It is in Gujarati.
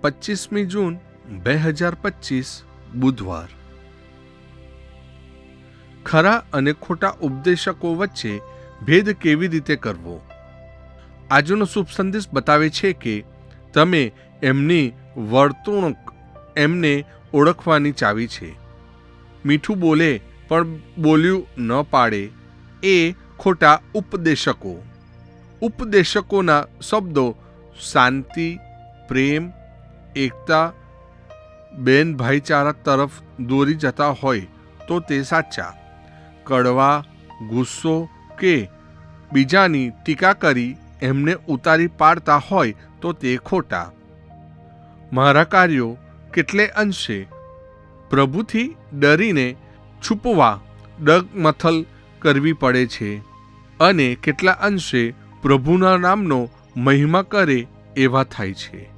પચીસમી જૂન બે હજાર પચીસ, બુધવાર. ખરા અને ખોટા ઉપદેશકો વચ્ચે ભેદ કેવી રીતે કરવો? આજનો શુભ સંદેશ બતાવે છે કે તમે એમની વર્તણૂક એમને ઓળખવાની ચાવી છે. મીઠું બોલે પણ બોલ્યું ન પાડે એ ખોટા ઉપદેશકો. ઉપદેશકોના શબ્દો શાંતિ, પ્રેમ એકતા બેન ભાઈચારા તરફ દોરી જતા હોય તો તે સાચા. કડવા, ગુસ્સો કે બીજાની ટીકા કરી એમને ઉતારી પાડતા હોય તો તે ખોટા. મારા કાર્યો કેટલે અંશે. પ્રભુથી ડરીને છુપવા ડગમથલ કરવી પડે છે અને કેટલા અંશે પ્રભુના નામનો મહિમા કરે એવા થાય છે.